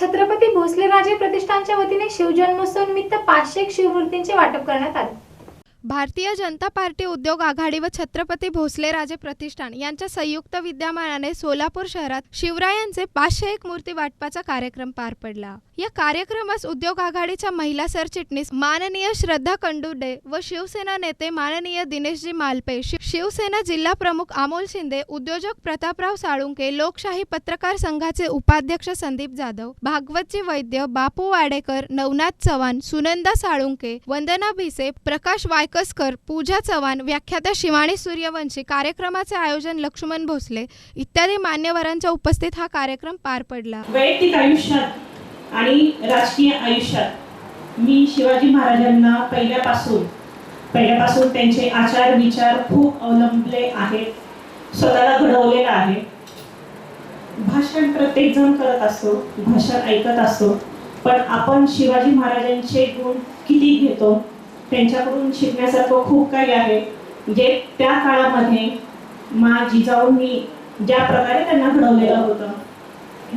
छत्रपती भोसले राजे प्रतिष्ठानच्या वतीने शिवजन्मोत्सव निमित्त पाचशे शिवमूर्तींचे वाटप करण्यात आले. भारतीय जनता पार्टी उद्योग आघाडी व छत्रपती भोसले राजे प्रतिष्ठान यांच्या संयुक्त विद्यमानाने सोलापूर शहरात शिवरायांचे पाचशे एक मूर्ती वाटपाचा कार्यक्रम पार पडला. या कार्यक्रमास उद्योग आघाडीच्या महिला सरचिटणीस माननीय श्रद्धा कंडुडे व शिवसेना नेते माननीय दिनेशजी मालपे शि- शिवसेना जिल्हा प्रमुख अमोल शिंदे उद्योजक प्रतापराव साळुंके लोकशाही पत्रकार संघाचे उपाध्यक्ष संदीप जाधव भागवतजी वैद्य बापू वाडेकर नवनाथ चव्हाण सुनंदा साळुंके वंदना भिसे प्रकाश वायकसकर पूजा चव्हाण व्याख्याता शिवाणी सूर्यवंशी कार्यक्रमाचे आयोजन लक्ष्मण भोसले इत्यादी मान्यवरांच्या उपस्थित हा कार्यक्रम पार पडला. वैयक्तिक आयुष्यात आणि राजकीय आयुष्यात मी शिवाजी महाराजांना पहिल्यापासून पहिल्यापासून त्यांचे आचार विचार खूप अवलंबले आहेत स्वतःला घडवलेला आहे. भाषण प्रत्येक जण करत असतो भाषण ऐकत असतो पण आपण शिवाजी महाराजांचे गुण किती घेतो त्यांच्याकडून शिकण्यासारखं खूप काही आहे. जे त्या काळामध्ये मा जिजाऊंनी ज्या प्रकारे त्यांना घडवलेलं होतं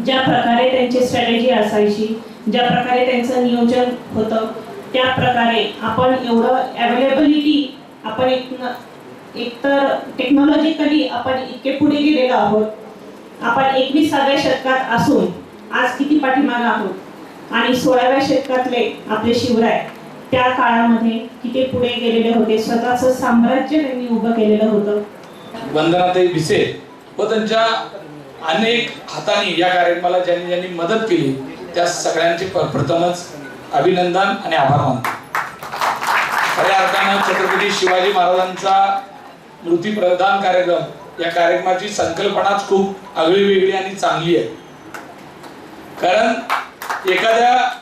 ज्या प्रकारे त्यांची स्ट्रॅटेजी असायची ज्या प्रकारे त्यांचं नियोजन होतं त्या प्रकारे आपण एवढं अवेलेबिलिटी आपण एक न- एकतर टेक्नॉलॉजिकली आपण इतके पुढे गेलेलो आहोत. आपण एकविसाव्या शतकात असून आज किती पाठीमागं आहोत? आणि सोळाव्या शतकातले आपले शिवराय त्या काळामध्ये किती पुढे गेलेले होते. स्वतःचं साम्राज्य त्यांनी उभं केलेलं होतं. वंदनाताई भिसे. व त्यांच्या अनेक हाताने या कार्यक्रमाला ज्यांनी ज्यांनी मदत केली त्या सगळ्यांचे प्रथमच अभिनंदन आणि आभार मानतो. खऱ्या अर्थानं छत्रपती शिवाजी महाराजांचा मृती प्रदान कार्यक्रम या कार्यक्रमाची संकल्पनाच खूप आगळी वेगळी आणि चांगली आहे. कारण एखाद्या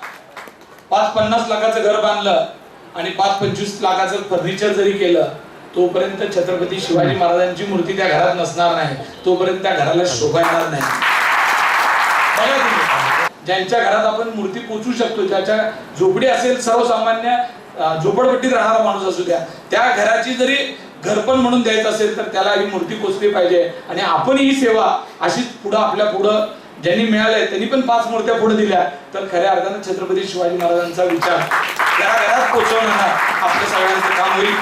पाच पन्नास लाखाचं घर बांधलं आणि पाच पंचवीस लाखाचं फर्निचर जरी केलं तोपर्यंत छत्रपती शिवाजी महाराजांची मूर्ती त्या घरात नसणार नाही. तोपर्यंत त्या घराला शोभा येणार नाही. ज्यांच्या घरात आपण मूर्ती पोचू शकतो ज्याच्या झोपडी असेल सर्वसामान्य झोपडपट्टीत राहणारा माणूस असू द्या त्या घराची जरी घरपण म्हणून द्यायचं असेल तर त्याला ही मूर्ती पोचली पाहिजे. आणि आपण ही सेवा अशीच पुढं आपल्या पुढं ज्यांनी मिळालंय त्यांनी पण पाच मूर्त्या पुढे दिल्या. तर खऱ्या अर्थानं छत्रपती शिवाजी महाराजांचा विचार. घराघरात पोहोचवण्याचा आपल्या सगळ्यांचं काम होईल.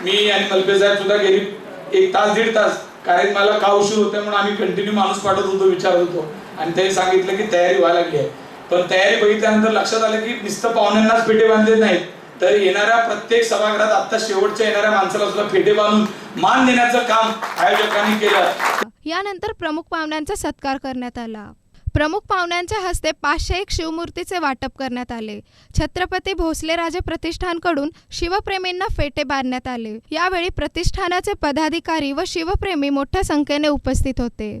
मी आणि मल्पे साहेब सुद्धा गेली एक तास दीड तास. कार्यक्रमाला का उशीर होते म्हणून आम्ही कंटिन्यू माणूस पाठवत होतो विचारत होतो. आणि त्यांनी सांगितलं की तयारी व्हायला लागली आहे. पण तयारी बघितल्यानंतर लक्षात आलं की नुसतं पाहुण्यांनाच फेटे बांधले नाहीत. तर येणाऱ्या प्रत्येक सभागृहात आता शेवटच्या येणाऱ्या माणसाला सुद्धा फेटे बांधून मान देण्याचं काम आयोजकांनी केलं. यानंतर प्रमुख पाहुण्यांचा सत्कार करण्यात आला. प्रमुख पाहुण्यांच्या हस्ते पाचशे एक शिवमूर्तीचे वाटप करण्यात आले. छत्रपती भोसले राजे प्रतिष्ठानकडून शिवप्रेमींना फेटे बांधण्यात आले. यावेळी प्रतिष्ठानाचे पदाधिकारी व शिवप्रेमी मोठ्या संख्येने उपस्थित होते.